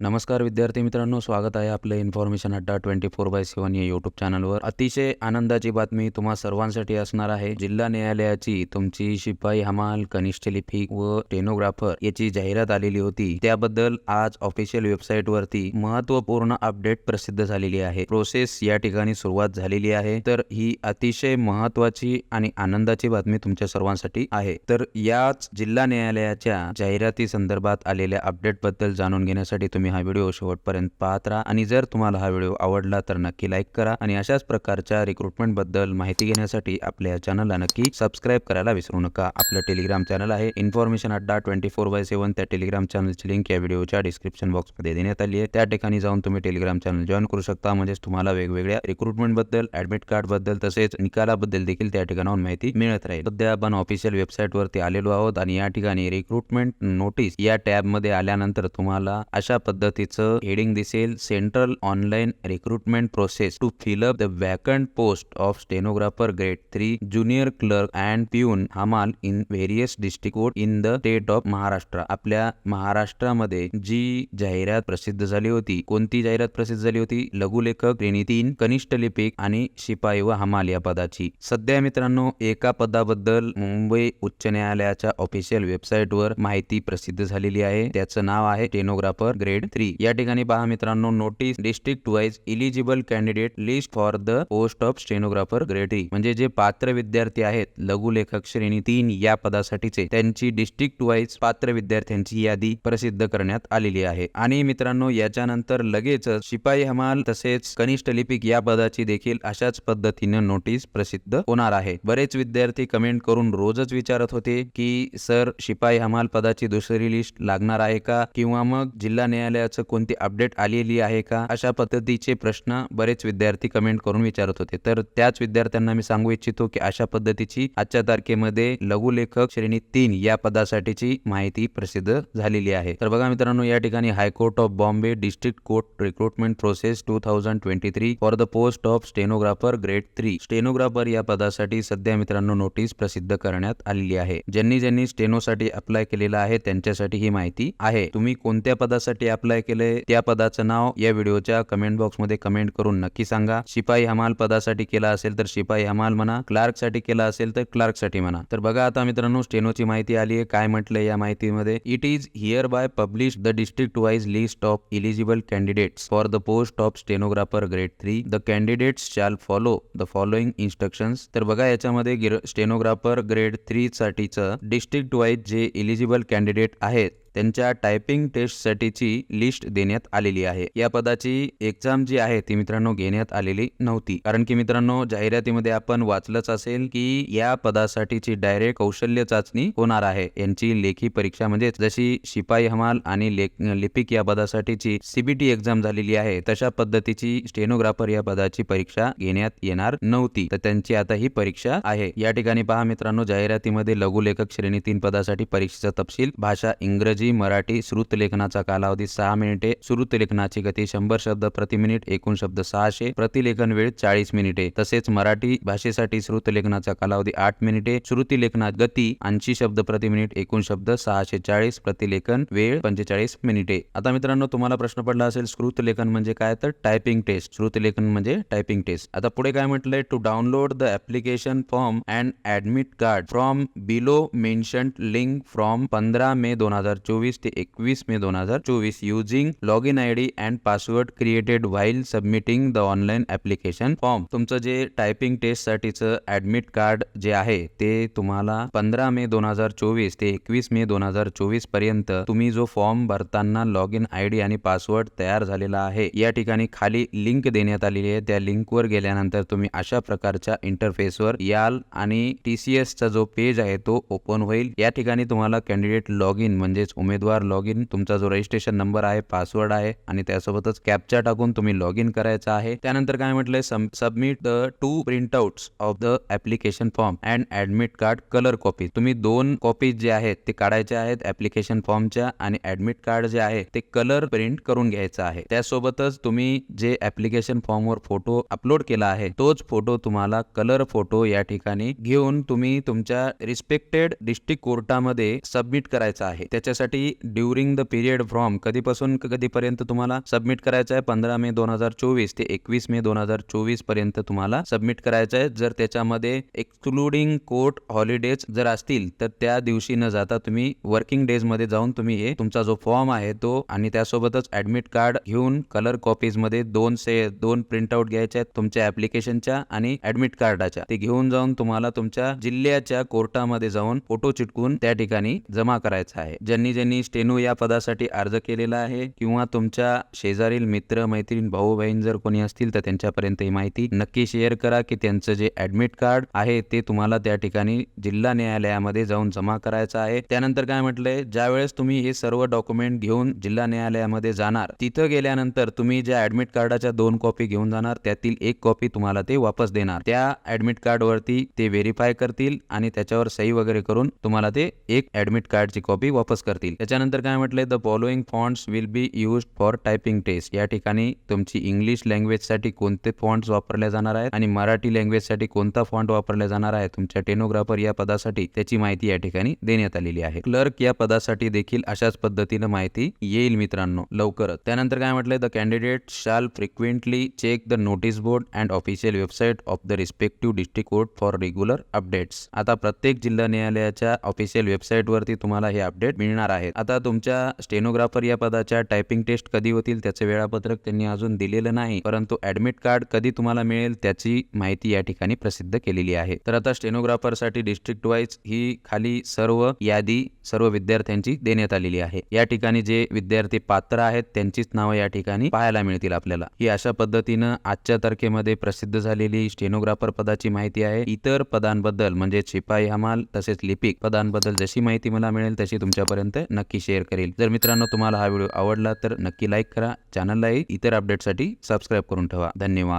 नमस्कार विद्यार्थी मित्रांनो स्वागत आहे आपलं इन्फॉर्मेशन अड्डा ट्वेंटी फोर बाय सेवन या यूट्यूब चॅनलवर अतिशय आनंदाची बातमी तुम्हा सर्वांसाठी असणार आहे. जिल्हा न्यायालयाची तुमची शिपाई हमाल कनिष्ठ लिपिक व टेनोग्राफर याची जाहिरात आलेली होती. त्याबद्दल आज ऑफिशियल वेबसाईट वरती महत्त्वपूर्ण अपडेट प्रसिद्ध झालेली आहे. प्रोसेस या ठिकाणी सुरुवात झालेली आहे. तर ही अतिशय महत्वाची आणि आनंदाची बातमी तुमच्या सर्वांसाठी आहे. तर याच जिल्हा न्यायालयाच्या जाहिराती संदर्भात आलेल्या अपडेटबद्दल जाणून घेण्यासाठी तुम्ही तुम्ही हा व्हिडिओ शेवटपर्यंत पाहत राहा. आणि जर तुम्हाला हा व्हिडिओ आवडला तर नक्की लाईक करा. आणि अशाच प्रकारच्या रिक्रुटमेंटबद्दल माहिती घेण्यासाठी आपल्या चॅनलला नक्की सबस्क्राईब करायला विसरू नका. आपलं टेलिग्राम चॅनल आहे. इन्फॉर्मेशन अड्डा ट्वेंटी फोर बाय सेवन त्या टेलिग्राम चॅनलची लिंक या व्हिडिओच्या डिस्क्रिप्शन बॉक्समध्ये देण्यात आली आहे. त्या ठिकाणी जाऊन तुम्ही टेलिग्राम चॅनल जॉईन करू शकता. म्हणजेच तुम्हाला वेगवेगळ्या रिक्रुटमेंटबद्दल ऍडमिट कार्डबद्दल तसेच निकालाबद्दल देखील त्या ठिकाणाहून माहिती मिळत राहील. सध्या आपण ऑफिशियल वेबसाईटवरती आलेलो आहोत. आणि या ठिकाणी रिक्रुटमेंट नोटीस या टॅबमध्ये आल्यानंतर तुम्हाला अशा पद्धतीचं हेडिंग दिसेल. Central online recruitment process to fill up the vacant post of stenographer grade three junior clerk and peon हमाल in various district in the state of Maharashtra आपल्या महाराष्ट्रामध्ये जी जाहिरात प्रसिद्ध झाली होती कोणती जाहिरात प्रसिद्ध झाली होती? लघुलेखक श्रेणी तीन कनिष्ठ लिपिक आणि शिपाई व हमाल या पदाची. सध्या मित्रांनो एका पदाबद्दल मुंबई उच्च न्यायालयाच्या ऑफिशियल वेबसाईट वर माहिती प्रसिद्ध झालेली आहे. त्याचं नाव आहे स्टेनोग्राफर ग्रेड थ्री या ठिकाणी पहा मित्रांनो notice district wise eligible candidate list for the post of stenographer grade three म्हणजे जे पात्र विद्यार्थी आहेत लघुलेखक श्रेणी तीन या पदासाठीचे त्यांची डिस्ट्रिक्ट वाईज पात्र विद्यार्थ्यांची यादी प्रसिद्ध करण्यात आलेली आहे. आणि मित्रांनो याच्यानंतर लगेच शिपाई हमाल तसेच कनिष्ठ लिपिक या पदाची देखील अशाच पद्धतीने नोटीस प्रसिद्ध होणार आहे. बरेच विद्यार्थी कमेंट करून रोजच विचारत होते की सर शिपाई हमाल पदाची दुसरी लिस्ट लागणार आहे का? किंवा मग जिल्हा न्यायालय न्यायालयाचं कोणती अपडेट आलेली आहे का? अशा पद्धतीचे प्रश्न बरेच विद्यार्थी कमेंट करून विचारत होते. तर त्याच विद्यार्थ्यांना मी सांगू इच्छितो की अशा पद्धतीची आजच्या तारखेमध्ये लघुलेखक श्रेणी तीन या पदासाठीची माहिती प्रसिद्ध झालेली आहे. तर बघा मित्रांनो या ठिकाणी high court of Bombay district court recruitment process two thousand twenty three for the post of stenographer grade three stenographer या पदासाठी सध्या मित्रांनो नोटीस प्रसिद्ध करण्यात आलेली आहे. ज्यांनी ज्यांनी स्टेनोसाठी अप्लाय केलेला आहे त्यांच्यासाठी ही माहिती आहे. तुम्ही कोणत्या पदासाठी अप्लाय केलंय त्या पदाचं नाव या व्हिडिओच्या कमेंट बॉक्समध्ये कमेंट करून नक्की सांगा. शिपाई हमाल पदासाठी केला असेल तर शिपाई हमाल म्हणा क्लार्कसाठी केला असेल तर क्लार्कसाठी म्हणा. तर बघा आता मित्रांनो स्टेनोची माहिती आली आहे काय म्हटलंय या माहितीमध्ये? It is here by publish the district wise list of eligible candidates for the post of stenographer grade three the candidates shall follow the following instructions तर बघा याच्यामध्ये स्टेनोग्राफर ग्रेड थ्री साठीचं डिस्ट्रिक्ट वाईज जे eligible candidate आहेत त्यांच्या typing टेस्टसाठीची list देण्यात आलेली आहे. या पदाची एक्झाम जी आहे ती मित्रांनो घेण्यात आलेली नव्हती. कारण की मित्रांनो जाहिरातीमध्ये आपण वाचलंच असेल की या पदासाठीची डायरेक्ट कौशल्य चाचणी होणार आहे. यांची लेखी परीक्षा म्हणजे जशी शिपाई हमाल आणि लिपिक या पदासाठीची सीबीटी एक्झाम झालेली आहे तशा पद्धतीची स्टेनोग्राफर या पदाची परीक्षा घेण्यात येणार नव्हती. तर त्यांची आता ही परीक्षा आहे. या ठिकाणी पहा मित्रांनो जाहिरातीमध्ये लघुलेखक श्रेणी तीन पदासाठी परीक्षेचा तपशील भाषा इंग्रजी मराठी श्रुत लेखनाचा कालावधी सहा मिनिटे श्रुत लेखनाची गती शंभर शब्द प्रति मिनिट एकूण शब्द सहाशे प्रतिलेखन वेळ चाळीस मिनिटे. तसेच मराठी भाषेसाठी श्रुत लेखनाचा कालावधी आठ मिनिटे श्रुती लेखनात गती ऐंशी शब्द प्रति मिनिट एकूण शब्द सहाशे चाळीस प्रतिलेखन वेळ पंचेचाळीस मिनिटे. आता मित्रांनो तुम्हाला प्रश्न पडला असेल श्रुत लेखन म्हणजे काय? तर टायपिंग टेस्ट श्रुतलेखन म्हणजे टायपिंग टेस्ट आता पुढे काय म्हटलंय? To download the application form and admit card from below mention link from पंधरा मे दोन हजार चोवीस. ते एकवीस मे दोन हजार चोवीस. Using log in I D and password created while submitting the online application form तुमचं जे टायपिंग टेस्ट साठीचं ऍडमिट कार्ड जे आहे ते तुम्हाला पंधरा मे दोन हजार चोवीस ते एकवीस मे दोन हजार चोवीसपर्यंत तुम्ही जो फॉर्म भरताना लॉग इन आय डी आणि पासवर्ड तयार झालेला आहे या ठिकाणी खाली लिंक देण्यात आलेली आहे. त्या लिंकवर गेल्यानंतर तुम्ही अशा प्रकारच्या इंटरफेसवर याल आणि टी सी एसचा जो पेज आहे तो ओपन होईल. या ठिकाणी तुम्हाला कॅन्डिडेट लॉग इन म्हणजेच उमेदवार लॉग इन तुमचा जो रजिस्ट्रेशन नंबर आहे पासवर्ड आहे आणि त्यासोबतच कॅप्चा टाकून तुम्ही लॉग इन करायचा आहे. त्यानंतर काय म्हटलंय? Submit the two print out of the application form and admit card colour copy तुम्ही दोन कॉपी जे आहेत ते काढायचे आहेत ऍप्लिकेशन फॉर्मच्या आणि ऍडमिट कार्ड जे आहे ते कलर प्रिंट करून घ्यायचं आहे. त्यासोबतच तुम्ही जे ऍप्लिकेशन फॉर्मवर फोटो अपलोड केला आहे तोच फोटो तुम्हाला कलर फोटो या ठिकाणी घेऊन तुम्ही तुमच्या रिस्पेक्टेड डिस्ट्रिक्ट कोर्टामध्ये सबमिट करायचा आहे. त्याच्यासाठी पदासाठी ड्युरिंग द पिरियड फ्रॉम कधीपासून कधीपर्यंत तुम्हाला सबमिट करायचं आहे? पंधरा मे दोन हजार चोवीस ते एकवीस मे दोन हजार चोवीसपर्यंत तुम्हाला सबमिट करायचं आहे. जर त्याच्यामध्ये एक्सक्लुडिंग कोर्ट हॉलिडेज जर असतील तर त्या दिवशी न जाता तुम्ही वर्किंग डेजमध्ये जाऊन तुम्ही हे तुमचा जो फॉर्म आहे तो आणि त्यासोबतच ऍडमिट कार्ड घेऊन कलर कॉपीजमध्ये दोन से दोन प्रिंटआउट घ्यायचे आहेत तुमच्या ऍप्लिकेशनच्या आणि ऍडमिट कार्डाच्या. ते घेऊन जाऊन तुम्हाला तुमच्या जिल्ह्याच्या कोर्टामध्ये जाऊन फोटो चिटकून त्या ठिकाणी जमा करायचा आहे. ज्यांनी ज्यांनी स्टेनो या पदासाठी अर्ज केलेला आहे किंवा तुमच्या शेजारील मित्र मैत्रीण भाऊ बहीण जर कोणी असतील तर त्यांच्यापर्यंत ही माहिती नक्की शेअर करा की त्यांचं जे ऍडमिट कार्ड आहे ते तुम्हाला त्या ठिकाणी जिल्हा न्यायालयामध्ये जाऊन जमा करायचं आहे. त्यानंतर काय म्हटलंय? ज्यावेळेस तुम्ही हे सर्व डॉक्युमेंट घेऊन जिल्हा न्यायालयामध्ये जाणार तिथं गेल्यानंतर तुम्ही ज्या ऍडमिट कार्डाच्या दोन कॉपी घेऊन जाणार त्यातील एक कॉपी तुम्हाला ते वापस देणार. त्या ऍडमिट कार्ड वरती ते व्हेरीफाय करतील आणि त्याच्यावर सही वगैरे करून तुम्हाला ते एक ऍडमिट कार्डची कॉपी वापस करतील. त्याच्यानंतर काय म्हटले the following fonts will be use for typing test या ठिकाणी तुमची इंग्लिश लँग्वेजसाठी कोणते फॉन्ट्स वापरले जाणार आहेत आणि मराठी लँग्वेजसाठी कोणता फॉन्ट वापरला जाणार आहे? तुमच्या टेनोग्राफर या पदासाठी त्याची माहिती या ठिकाणी देण्यात आलेली आहे. क्लर्क या पदासाठी देखील अशाच पद्धतीनं माहिती येईल मित्रांनो लवकरच. त्यानंतर काय म्हटलंय? The candidate shall frequently check the notice board and official website of the respective district court for regular updates आता प्रत्येक जिल्हा न्यायालयाच्या ऑफिशियल वेबसाईट वरती तुम्हाला हे अपडेट मिळणार आहेत. आता तुमच्या स्टेनोग्राफर या पदाच्या टायपिंग टेस्ट कधी होतील त्याचे वेळापत्रक त्यांनी अजून दिलेलं नाही. परंतु ऍडमिट कार्ड कधी तुम्हाला मिळेल त्याची माहिती या ठिकाणी प्रसिद्ध केलेली आहे. तर आता स्टेनोग्राफरसाठी डिस्ट्रिक्ट वाईज ही खाली सर्व यादी सर्व विद्यार्थ्यांची देण्यात आलेली आहे. या ठिकाणी जे विद्यार्थी पात्र आहेत त्यांचीच नावं या ठिकाणी पाहायला मिळतील आपल्याला. ही अशा पद्धतीनं आजच्या तारखेमध्ये प्रसिद्ध झालेली स्टेनोग्राफर पदाची माहिती आहे. इतर पदांबद्दल म्हणजे शिपाई हमाल तसेच लिपिक पदांबद्दल जशी माहिती मला मिळेल तशी तुमच्यापर्यंत नक्की शेअर करेल. जर मित्रांनो तुम्हाला हा व्हिडिओ आवडला तर नक्की लाईक करा चॅनललाही इतर अपडेटसाठी सबस्क्राईब करून ठेवा. धन्यवाद.